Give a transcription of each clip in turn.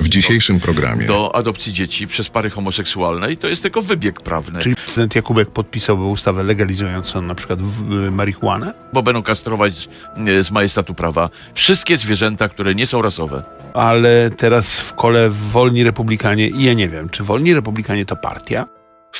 W dzisiejszym programie do adopcji dzieci przez pary homoseksualne i to jest tylko wybieg prawny, Czyli prezydent Jakubek podpisałby ustawę legalizującą na przykład marihuanę? bo będą kastrować z majestatu prawa wszystkie zwierzęta, które nie są rasowe. Ale teraz w kole Wolni Republikanie i ja nie wiem, czy Wolni Republikanie to partia?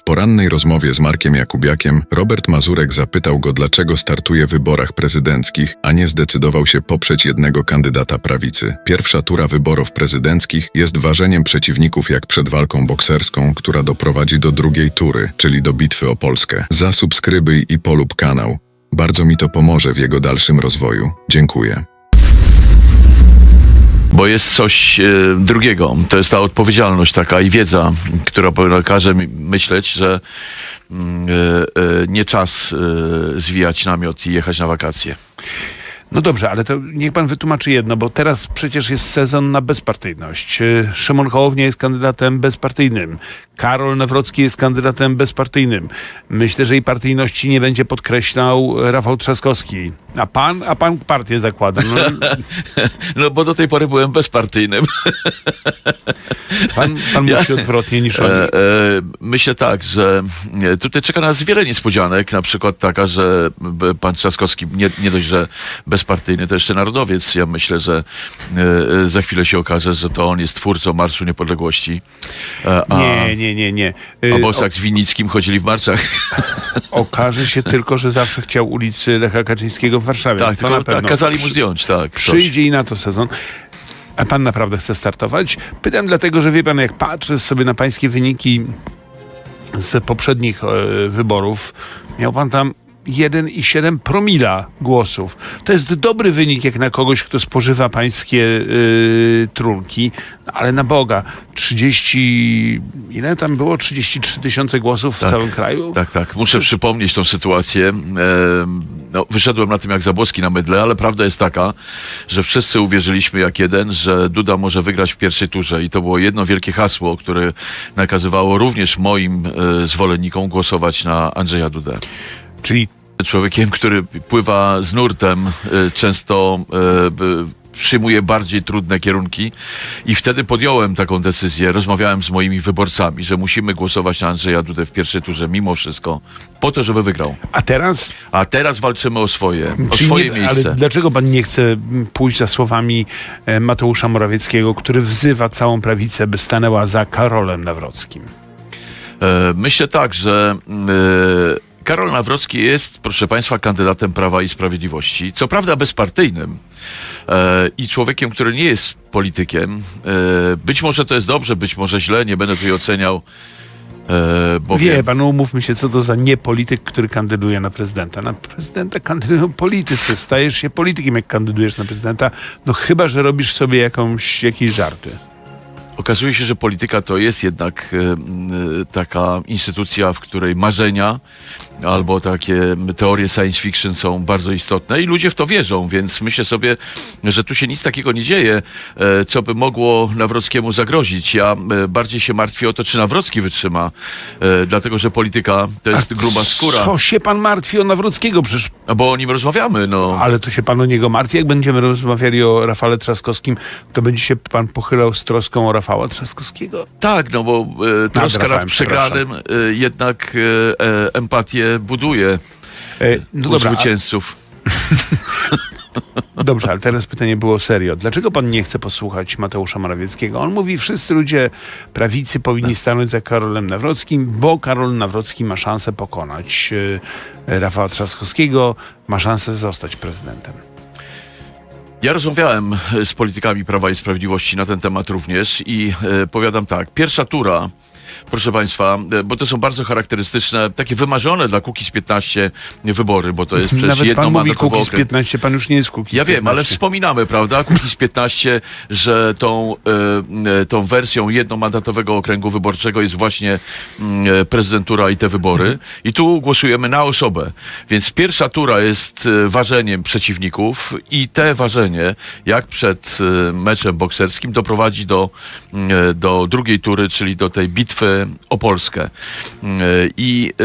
Porannej rozmowie z Markiem Jakubiakiem Robert Mazurek zapytał go, dlaczego startuje w wyborach prezydenckich, a nie zdecydował się poprzeć jednego kandydata prawicy. Pierwsza tura wyborów prezydenckich jest ważeniem przeciwników jak przed walką bokserską, która doprowadzi do drugiej tury, czyli do bitwy o Polskę. Zasubskrybuj i polub kanał. Bardzo mi to pomoże w jego dalszym rozwoju. Dziękuję. Bo jest coś e, drugiego. To jest ta odpowiedzialność taka i wiedza, która każe mi myśleć, że mm, e, e, nie czas zwijać namiot i jechać na wakacje. No dobrze, ale to niech pan wytłumaczy jedno, bo teraz przecież jest sezon na bezpartyjność. Y, Szymon Hołownia jest kandydatem bezpartyjnym. Karol Nawrocki jest kandydatem bezpartyjnym. Myślę, że jej partyjności nie będzie podkreślał Rafał Trzaskowski. A pan, a pan partię zakłada. No, No bo do tej pory byłem bezpartyjnym. pan, pan Ja- musi odwrotnie niż on. E, e, myślę tak, że e, tutaj czeka nas wiele niespodzianek, na przykład taka, że pan Trzaskowski nie, nie dość, że bezpartyjny, to jeszcze narodowiec. Ja myślę, że e, e, za chwilę się okaże, że to on jest twórcą Marszu Niepodległości. E, a, Nie, nie, nie, nie. Y, a Bosak z Winickim chodzili w marszach. o, okaże się tylko, że zawsze chciał ulicy Lecha Kaczyńskiego w Warszawie. tak, To na tylko tak, kazali mu zdjąć, tak. coś. Przyjdzie i na to sezon. A pan naprawdę chce startować? Pytam dlatego, że wie pan, jak patrzę sobie na pańskie wyniki z poprzednich e, wyborów, miał pan tam 1,7 promila głosów. To jest dobry wynik jak na kogoś, kto spożywa pańskie e, trunki, no, ale na Boga, 30, ile tam było? 33 tysiące głosów w całym kraju? Tak, tak. Muszę przypomnieć tą sytuację. Em, No, wyszedłem na tym jak Zabłoski na mydle, ale prawda jest taka, że wszyscy uwierzyliśmy jak jeden, że Duda może wygrać w pierwszej turze i to było jedno wielkie hasło, które nakazywało również moim e, zwolennikom głosować na Andrzeja Dudę. Czyli Człowiekiem, który pływa z nurtem, e, często e, przyjmuje bardziej trudne kierunki i wtedy podjąłem taką decyzję, rozmawiałem z moimi wyborcami, że musimy głosować na Andrzeja Dudę w pierwszej turze mimo wszystko, po to, żeby wygrał. a teraz A teraz walczymy o swoje, o Czyli swoje nie, miejsce. Ale dlaczego pan nie chce mm, pójść za słowami e, Mateusza Morawieckiego, który wzywa całą prawicę, by stanęła za Karolem Nawrockim? Myślę tak, że e, Karol Nawrocki jest, proszę Państwa, kandydatem Prawa i Sprawiedliwości. Co prawda bezpartyjnym e, i człowiekiem, który nie jest politykiem. E, być może to jest dobrze, być może źle, nie będę tutaj oceniał. E, bowiem, Wie pan, no umówmy się, co to za niepolityk, który kandyduje na prezydenta. Na prezydenta kandydują politycy. Stajesz się politykiem, jak kandydujesz na prezydenta, no chyba, że robisz sobie jakąś, jakieś żarty. Okazuje się, że polityka to jest jednak m, e, taka instytucja, w której marzenia albo takie teorie science fiction są bardzo istotne i ludzie w to wierzą, więc myślę sobie, że tu się nic takiego nie dzieje, e, co by mogło Nawrockiemu zagrozić. Ja e, bardziej się martwię o to, czy Nawrocki wytrzyma, e, dlatego że polityka to jest gruba skóra, Co się pan martwi o Nawrockiego? Przecież, bo o nim rozmawiamy. No. ale to się pan o niego martwi. Jak będziemy rozmawiali o Rafale Trzaskowskim, to będzie się pan pochylał z troską o Rafała Trzaskowskiego? Tak, no bo e, troska Rafałem, raz przegranym e, jednak e, empatię buduje E, no dobra, a- zwycięzców. Dobrze, ale teraz pytanie było serio. Dlaczego pan nie chce posłuchać Mateusza Morawieckiego? On mówi, wszyscy ludzie prawicy powinni stanąć za Karolem Nawrockim, bo Karol Nawrocki ma szansę pokonać e, Rafała Trzaskowskiego, ma szansę zostać prezydentem. Ja rozmawiałem e, z politykami Prawa i Sprawiedliwości na ten temat również i powiadam tak, pierwsza tura, proszę Państwa, e, bo to są bardzo charakterystyczne, takie wymarzone dla Kukiz 15 wybory, bo to jest przecież Nawet pan mówi Kukiz okręg. 15, pan już nie jest Kukiz Ja 15. wiem, ale wspominamy, prawda, Kukiz 15, że tą, e, e, tą wersją jednomandatowego okręgu wyborczego jest właśnie e, prezydentura i te wybory. I tu głosujemy na osobę. Więc pierwsza tura jest ważeniem przeciwników i te ważenie, jak przed meczem bokserskim, doprowadzi do, mm, do drugiej tury, czyli do tej bitwy e, o Polskę. E, I, e,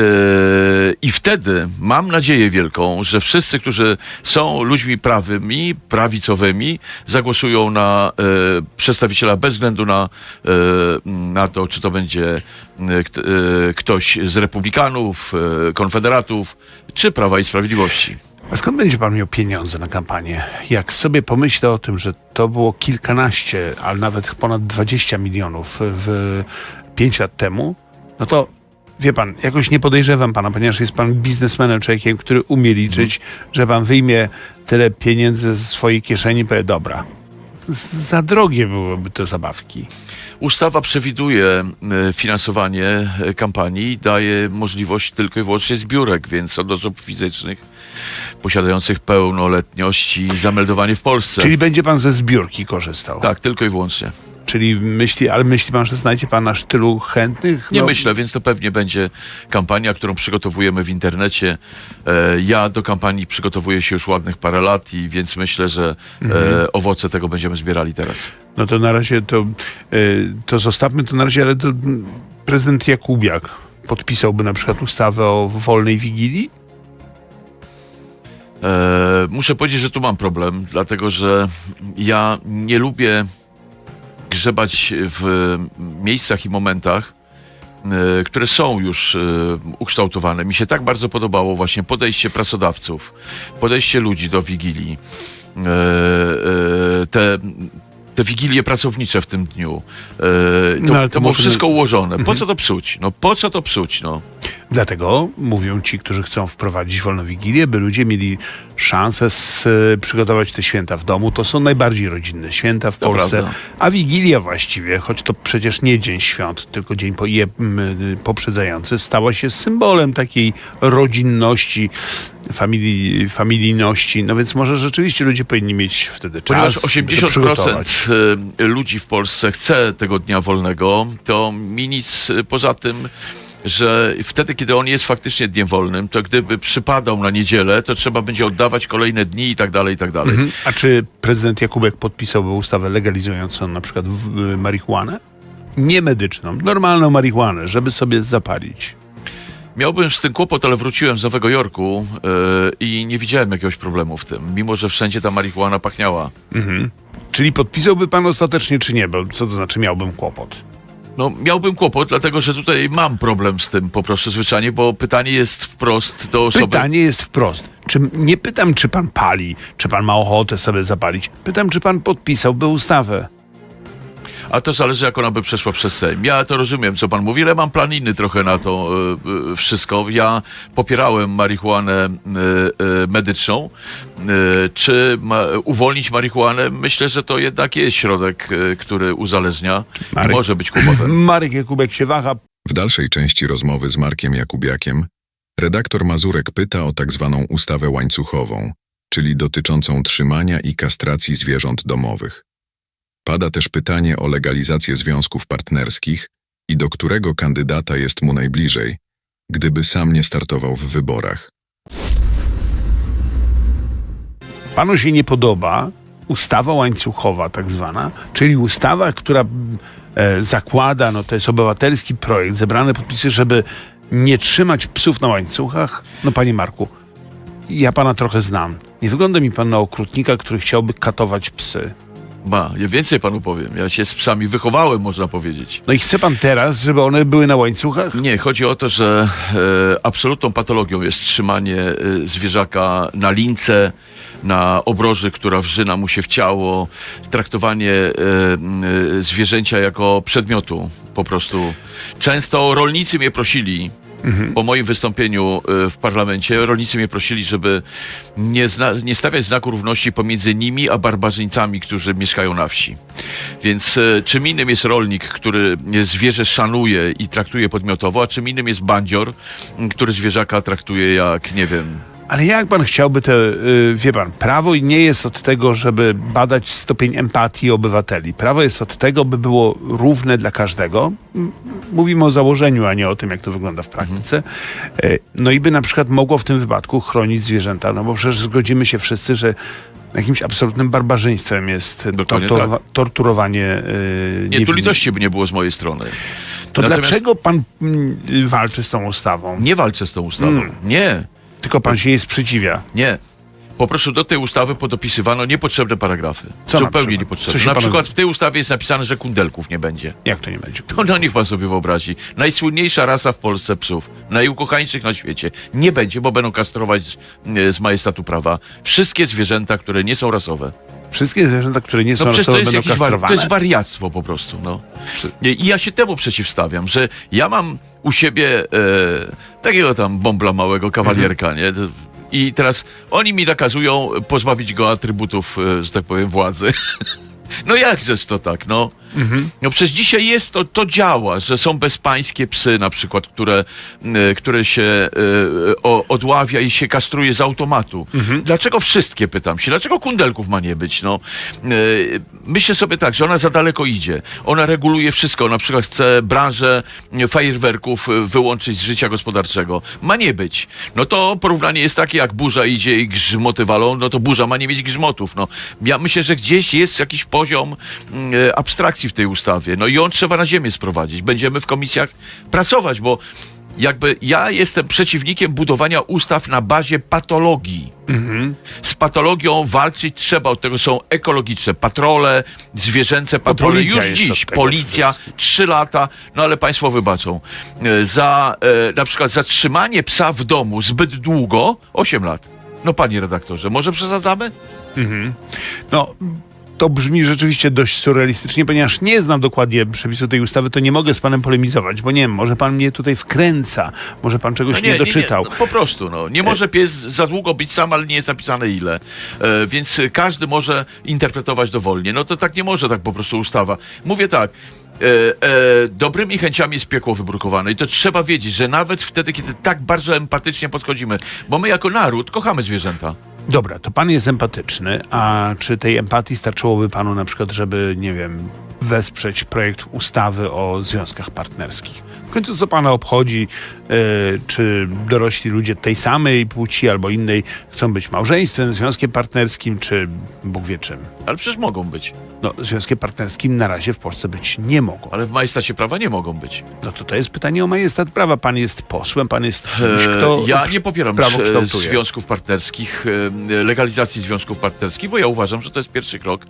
I wtedy mam nadzieję wielką, że wszyscy, którzy są ludźmi prawymi, prawicowymi, zagłosują na e, przedstawiciela bez względu na, na to, czy to będzie kt- ktoś z republikanów, konfederatów, czy Prawa i Sprawiedliwości. A skąd będzie pan miał pieniądze na kampanię? Jak sobie pomyślę o tym, że to było kilkanaście, a nawet ponad 20 milionów w 5 lat temu, no to wie pan, jakoś nie podejrzewam pana, ponieważ jest pan biznesmenem, człowiekiem, który umie liczyć, że pan wyjmie tyle pieniędzy ze swojej kieszeni i powie, dobra, za drogie byłyby te zabawki. Ustawa przewiduje e, finansowanie e, kampanii i daje możliwość tylko i wyłącznie zbiórek, więc od osób fizycznych posiadających pełnoletność i zameldowanie w Polsce. Czyli będzie pan ze zbiórki korzystał. Tak, tylko i wyłącznie. Czyli myśli, ale myśli pan, że znajdzie pan aż tylu chętnych? Nie No, myślę, więc to pewnie będzie kampania, którą przygotowujemy w internecie. E, ja do kampanii przygotowuję się już ładnych parę lat i więc myślę, że e, owoce tego będziemy zbierali teraz. No to na razie to, y, to zostawmy to na razie, ale to prezydent Jakubiak podpisałby na przykład ustawę o wolnej wigilii? E, muszę powiedzieć, że tu mam problem, dlatego że ja nie lubię grzebać w miejscach i momentach, e, które są już e, ukształtowane. Mi się tak bardzo podobało właśnie podejście pracodawców, podejście ludzi do Wigilii, e, te, te wigilie pracownicze w tym dniu. To, No, to to było wszystko ułożone. Po co to psuć? No po co to psuć? No. Dlatego mówią ci, którzy chcą wprowadzić wolną wigilię, by ludzie mieli szansę s, przygotować te święta w domu. To są najbardziej rodzinne święta w To Polsce. prawda. A wigilia właściwie, choć to przecież nie dzień świąt, tylko dzień po, je, poprzedzający, stała się symbolem takiej rodzinności, familii, familijności. No więc może rzeczywiście ludzie powinni mieć wtedy czas. Ponieważ by to przygotować. 80% y, ludzi w Polsce chce tego dnia wolnego, to mi nic poza tym, że wtedy, kiedy on jest faktycznie dniem wolnym, to gdyby przypadał na niedzielę, to trzeba będzie oddawać kolejne dni i tak dalej, i tak dalej. Mhm. A czy prezydent Jakubek podpisałby ustawę legalizującą na przykład marihuanę? Nie medyczną, normalną marihuanę, żeby sobie zapalić. Miałbym z tym kłopot, ale wróciłem z Nowego Jorku y, i nie widziałem jakiegoś problemu w tym, mimo że wszędzie ta marihuana pachniała. Czyli podpisałby pan ostatecznie, czy nie? Bo co to znaczy miałbym kłopot? No, miałbym kłopot, dlatego że tutaj mam problem z tym po prostu zwyczajnie, bo pytanie jest wprost do osoby... Pytanie jest wprost. Czy, nie pytam, czy pan pali, czy pan ma ochotę sobie zapalić. Pytam, czy pan podpisałby ustawę. A to zależy, jak ona by przeszła przez Sejm. Ja to rozumiem, co pan mówi, ale mam plan inny trochę na to e, e, wszystko. Ja popierałem marihuanę e, medyczną. Czy ma, uwolnić marihuanę? Myślę, że to jednak jest środek, który uzależnia i Marek- może być kłopotem. Marek Jakubek się waha. W dalszej części rozmowy z Markiem Jakubiakiem redaktor Mazurek pyta o tak zwaną ustawę łańcuchową, czyli dotyczącą trzymania i kastracji zwierząt domowych. Pada też pytanie o legalizację związków partnerskich i do którego kandydata jest mu najbliżej, gdyby sam nie startował w wyborach. Panu się nie podoba ustawa łańcuchowa, tak zwana, czyli ustawa, która e, zakłada, no to jest obywatelski projekt, zebrane podpisy, żeby nie trzymać psów na łańcuchach. No panie Marku, ja pana trochę znam. Nie wygląda mi pan na okrutnika, który chciałby katować psy. Ma, ja więcej panu powiem. Ja się z psami wychowałem, można powiedzieć. No i chce pan teraz, żeby one były na łańcuchach? Nie, chodzi o to, że e, absolutną patologią jest trzymanie e, zwierzaka na lince, na obroży, która wrzyna mu się w ciało, traktowanie e, e, zwierzęcia jako przedmiotu po prostu. Często rolnicy mnie prosili, po moim wystąpieniu e, w parlamencie, rolnicy mnie prosili, żeby nie, zna, nie stawiać znaku równości pomiędzy nimi a barbarzyńcami, którzy mieszkają na wsi. Więc e, czym innym jest rolnik, który zwierzę szanuje i traktuje podmiotowo, a czym innym jest bandzior, który zwierzaka traktuje jak, nie wiem, Ale jak pan chciałby te, y, wie pan, prawo nie jest od tego, żeby badać stopień empatii obywateli. Prawo jest od tego, by było równe dla każdego. Mówimy o założeniu, a nie o tym, jak to wygląda w praktyce. Y, No i by na przykład mogło w tym wypadku chronić zwierzęta, no bo przecież zgodzimy się wszyscy, że jakimś absolutnym barbarzyństwem jest torturowa- torturowanie y, nie, tu litości by nie było z mojej strony. To To Natomiast dlaczego pan mm, walczy z tą ustawą? Nie walczę z tą ustawą. Mm. Nie, Tylko pan się jej sprzeciwia. nie. Po prostu do tej ustawy podopisywano niepotrzebne paragrafy. Co na Zupełnie przykład? Co niepotrzebne. się Na panu- przykład w tej ustawie jest napisane, że kundelków nie będzie. Jak to nie będzie? To no niech pan sobie wyobrazi. Najsłynniejsza rasa w Polsce psów, najukochańszych na świecie, nie będzie, bo będą kastrować z, z majestatu prawa wszystkie zwierzęta, które nie są rasowe. Wszystkie zwierzęta, które nie są No przecież to rasowe, jest, będą kastrowane? to jest wariactwo po prostu. No. I ja się temu przeciwstawiam, że ja mam u siebie e, takiego tam bąbla małego, kawalierka, nie? To- I teraz oni mi nakazują pozbawić go atrybutów, e, że tak powiem, władzy. No jakżeż to tak, no? No przecież dzisiaj jest to, to działa, że są bezpańskie psy na przykład, które, e, które się e, o, odławia i się kastruje z automatu. Dlaczego wszystkie, pytam się, dlaczego kundelków ma nie być, no? E, Myślę sobie tak, że ona za daleko idzie. Ona reguluje wszystko, na przykład chce branżę fajerwerków wyłączyć z życia gospodarczego. Ma nie być. No to porównanie jest takie, jak burza idzie i grzmoty walą, no to burza ma nie mieć grzmotów, no. Ja myślę, że gdzieś jest jakiś poziom e, abstrakcji w tej ustawie. No i on trzeba na ziemię sprowadzić. Będziemy w komisjach pracować, bo jakby ja jestem przeciwnikiem budowania ustaw na bazie patologii. Z patologią walczyć trzeba, od tego są ekologiczne patrole, zwierzęce patrole. policja Już dziś policja, trzy lata, no ale państwo wybaczą. E, Za e, na przykład zatrzymanie psa w domu zbyt długo, 8 lat. No panie redaktorze, może przesadzamy? No, to brzmi rzeczywiście dość surrealistycznie, ponieważ nie znam dokładnie przepisu tej ustawy, to nie mogę z panem polemizować, bo nie wiem, może pan mnie tutaj wkręca, może pan czegoś No nie, doczytał. no po prostu, no. Nie może pies za długo być sam, ale nie jest napisane ile. E, więc e, każdy może interpretować dowolnie. No to tak nie może tak po prostu ustawa. Mówię tak. E, e, dobrymi chęciami jest piekło wybrukowane i to trzeba wiedzieć, że nawet wtedy, kiedy tak bardzo empatycznie podchodzimy, bo my jako naród kochamy zwierzęta. Dobra, to pan jest empatyczny, a czy tej empatii starczyłoby panu na przykład, żeby, nie wiem, wesprzeć projekt ustawy o związkach partnerskich? W końcu co pana obchodzi, e, czy dorośli ludzie tej samej płci albo innej chcą być małżeństwem, związkiem partnerskim, czy Bóg wie czym? Ale przecież mogą być. No, związkiem partnerskim na razie w Polsce być nie mogą. Ale w majestacie prawa nie mogą być. No to to jest pytanie o majestat prawa. Pan jest posłem, pan jest kimś, E, kto Ja nie popieram prawo e, kształtuje. związków partnerskich, legalizacji związków partnerskich, bo ja uważam, że to jest pierwszy krok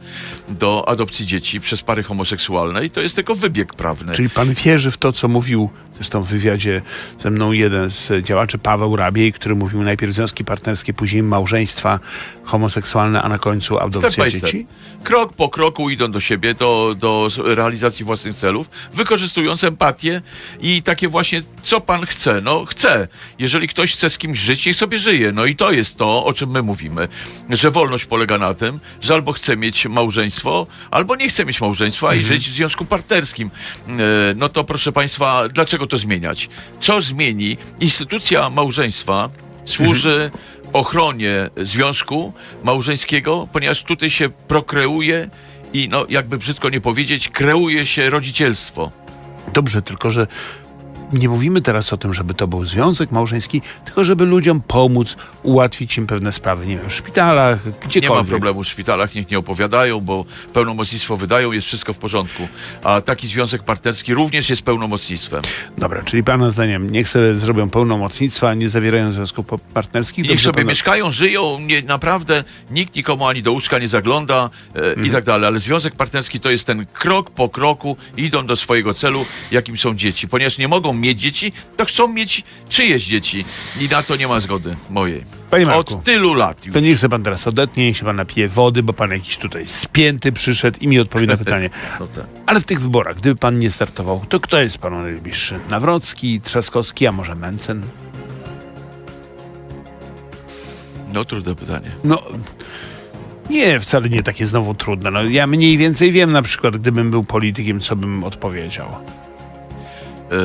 do adopcji dzieci przez pary homoseksualne i to jest tylko wybieg prawny. Czyli pan wierzy w to, co mówił zresztą w wywiadzie ze mną jeden z działaczy, Paweł Rabiej, który mówił najpierw związki partnerskie, później małżeństwa homoseksualne, a na końcu adopcja dzieci? Krok po kroku idą do siebie, do, do realizacji własnych celów, wykorzystując empatię i takie właśnie, co pan chce. No chce. Jeżeli ktoś chce z kimś żyć, niech sobie żyje. No i to jest to, o czym my mówimy. Że wolność polega na tym, że albo chce mieć małżeństwo, albo nie chce mieć małżeństwa i żyć w związku partnerskim. E, No to proszę państwa, dlaczego to zmieniać? Co zmieni? Instytucja małżeństwa służy ochronie związku małżeńskiego, ponieważ tutaj się prokreuje i no jakby brzydko nie powiedzieć, kreuje się rodzicielstwo. Dobrze, tylko że nie mówimy teraz o tym, żeby to był związek małżeński, tylko żeby ludziom pomóc, ułatwić im pewne sprawy, nie wiem, w szpitalach, Nie gdziekolwiek. ma problemu w szpitalach, niech nie opowiadają, bo pełnomocnictwo wydają, jest wszystko w porządku. A taki związek partnerski również jest pełnomocnictwem. Dobra, czyli pana zdaniem niech sobie zrobią pełnomocnictwa, nie zawierają związków partnerskich. Niech sobie mieszkają, żyją, nie, naprawdę nikt nikomu ani do łóżka nie zagląda e, Mhm. i tak dalej, ale związek partnerski to jest ten krok po kroku, idą do swojego celu, jakim są dzieci. Ponieważ nie mogą mieć dzieci, to chcą mieć czyjeś dzieci i na to nie ma zgody mojej. Panie Marku, Od tylu lat już. To niech się pan teraz odetnie, niech się pan napije wody, bo pan jakiś tutaj spięty przyszedł i mi odpowie na pytanie. No tak. Ale w tych wyborach, gdyby pan nie startował, to kto jest panu najbliższy? Nawrocki, Trzaskowski, a może Mencen? No trudne pytanie. No, nie, wcale nie takie znowu trudne. No, ja mniej więcej wiem na przykład, gdybym był politykiem, co bym odpowiedział.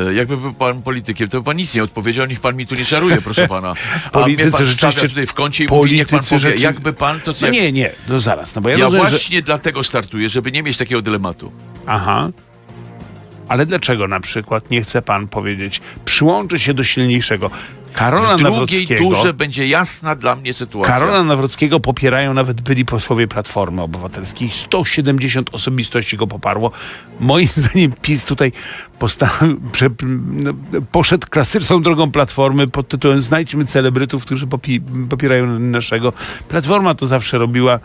E, jakby był pan politykiem, to by pan nic nie odpowiedział, niech pan mi tu nie szaruje, proszę pana. A Politycy mnie pan rzeczywiście- tutaj w kącie i mówi, niech pan powie, rzeczy- jakby pan to... No jak... nie, nie, no zaraz, no bo ja, Ja rozumiem, że... właśnie dlatego startuję, żeby nie mieć takiego dylematu. Aha. Ale dlaczego na przykład nie chce pan powiedzieć, przyłączy się do silniejszego? Karola w drugiej Nawrockiego- turze będzie jasna dla mnie sytuacja. Karola Nawrockiego popierają nawet byli posłowie Platformy Obywatelskiej. 170 osobistości go poparło. Moim zdaniem PiS tutaj posta- prze- no, poszedł klasyczną drogą Platformy pod tytułem znajdźmy celebrytów, którzy popi- popierają naszego. Platforma to zawsze robiła.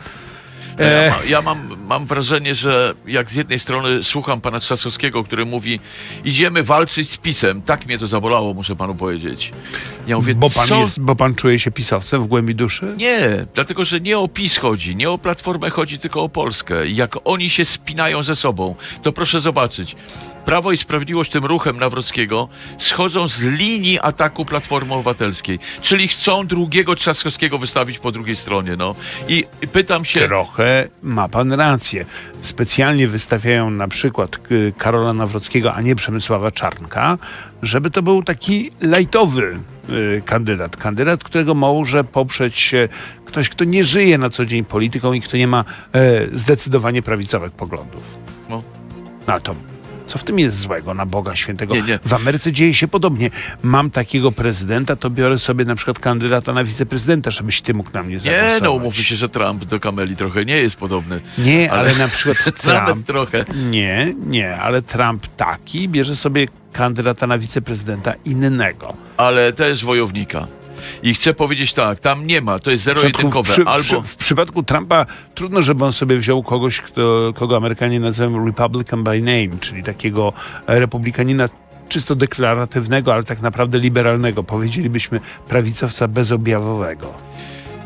E, Ja, ma, ja mam, mam wrażenie, że jak z jednej strony słucham pana Trzasowskiego, który mówi idziemy walczyć z PiSem. Tak mnie to zabolało, muszę panu powiedzieć. Ja mówię, bo, pan co? jest, bo pan czuje się pisowcem w głębi duszy? Nie, dlatego że nie o PiS chodzi, nie o Platformę chodzi, tylko o Polskę. Jak oni się spinają ze sobą, to proszę zobaczyć. Prawo i Sprawiedliwość tym ruchem Nawrockiego schodzą z linii ataku Platformy Obywatelskiej. Czyli chcą drugiego Trzaskowskiego wystawić po drugiej stronie. No. I, pytam się... Trochę ma pan rację. Specjalnie wystawiają na przykład y, Karola Nawrockiego, a nie Przemysława Czarnka, żeby to był taki lajtowy y, kandydat. Kandydat, którego może poprzeć e, ktoś, kto nie żyje na co dzień polityką i kto nie ma e, zdecydowanie prawicowych poglądów. No. No to co w tym jest złego na Boga Świętego? Nie, nie. W Ameryce dzieje się podobnie. Mam takiego prezydenta, to biorę sobie na przykład kandydata na wiceprezydenta, żebyś ty mógł na mnie Nie, zagłosować. no umówmy się, że Trump do Kameli trochę nie jest podobny. Nie, ale, Ale- na przykład Trump. trochę. Nie, nie, ale Trump taki bierze sobie kandydata na wiceprezydenta innego. Ale też wojownika. I chcę powiedzieć tak, tam nie ma, to jest zero-jedynkowe. w, przy, Albo... w, w przypadku Trumpa trudno, żeby on sobie wziął kogoś, kto, kogo Amerykanie nazywają Republican by name, czyli takiego republikanina czysto deklaratywnego, ale tak naprawdę liberalnego. Powiedzielibyśmy prawicowca bezobjawowego.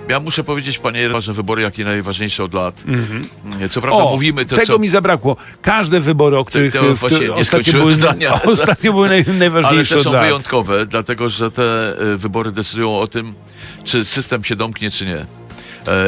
Ja muszę powiedzieć, panie, ważne wybory, jakie najważniejsze od lat. Co prawda O, mówimy to, tego co... mi zabrakło. Każde wybory, o których, to w właśnie ostatnio, były, zdania. ostatnio były naj, Ale najważniejsze te są lat. wyjątkowe, dlatego że te e, wybory decydują o tym, czy system się domknie, czy nie. E,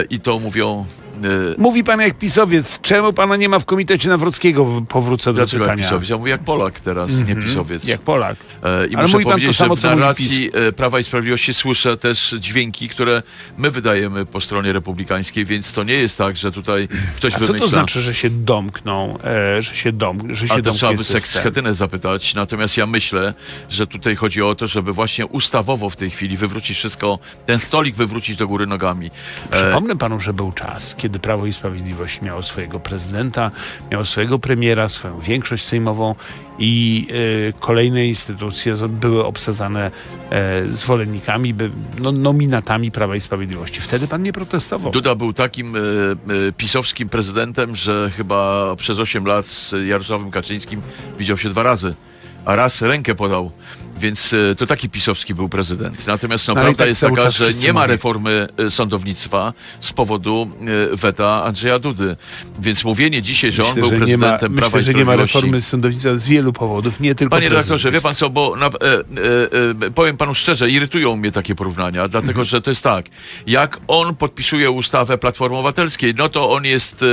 I to mówią... e, Mówi pan jak pisowiec, czemu pana nie ma w komitecie Nawrockiego? W- Powrócę do Dlaczego jak pytania. pisowiec? Ja mówię jak Polak teraz, nie Mhm. pisowiec. Jak Polak. E, I Ale muszę mówi pan to samo, że w co mówi narracji e, Prawa i Sprawiedliwości słyszę też dźwięki, które my wydajemy po stronie republikańskiej, więc to nie jest tak, że tutaj ktoś A co wymyśla... to znaczy, że się domkną, e, że się, dom, że się Ale to trzeba by? Schetynę zapytać. Natomiast ja myślę, że tutaj chodzi o to, żeby właśnie ustawowo w tej chwili wywrócić wszystko, ten stolik wywrócić do góry nogami. E, Przypomnę panu, że był czas, kiedy Prawo i Sprawiedliwość miało swojego prezydenta, miało swojego premiera, swoją większość sejmową i e, kolejne instytucje były obsadzane e, zwolennikami, by, no, nominatami Prawa i Sprawiedliwości. Wtedy pan nie protestował. Duda był takim e, pisowskim prezydentem, że chyba przez 8 lat z Jarosławem Kaczyńskim widział się dwa razy, a raz rękę podał. Więc e, to taki pisowski był prezydent. Natomiast no, No, prawda tak jest taka, że nie ma reformy e, sądownictwa z powodu e, weta Andrzeja Dudy. Więc mówienie dzisiaj, że on Myślę, był że nie ma, prezydentem Prawa myślę, i że nie ma reformy sądownictwa z wielu powodów, nie tylko Panie redaktorze, wie pan co, bo na, e, e, powiem panu szczerze, irytują mnie takie porównania, dlatego Mhm. że to jest tak, jak on podpisuje ustawę Platformy Obywatelskiej, no to on jest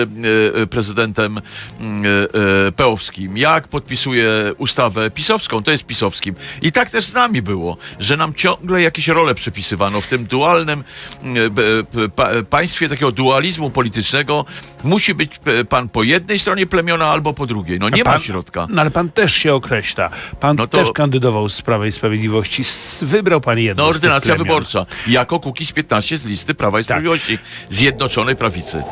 e, prezydentem mm, e, peowskim. Jak podpisuje ustawę pisowską, to jest pisowskim. I tak też z nami było, że nam ciągle jakieś role przypisywano w tym dualnym mm, e, państwie takiego dualizmu politycznego. Musi być e, pan po jednej stronie plemiona albo po drugiej. No nie pan, ma środka. No ale pan też się określa. Pan No to- też kandydował z Prawa i Sprawiedliwości. Wybrał pan jedno No, z tych ordynacja wyborcza. Jako Kukiz 15 z listy Prawa i Sprawiedliwości. Zjednoczonej Prawicy.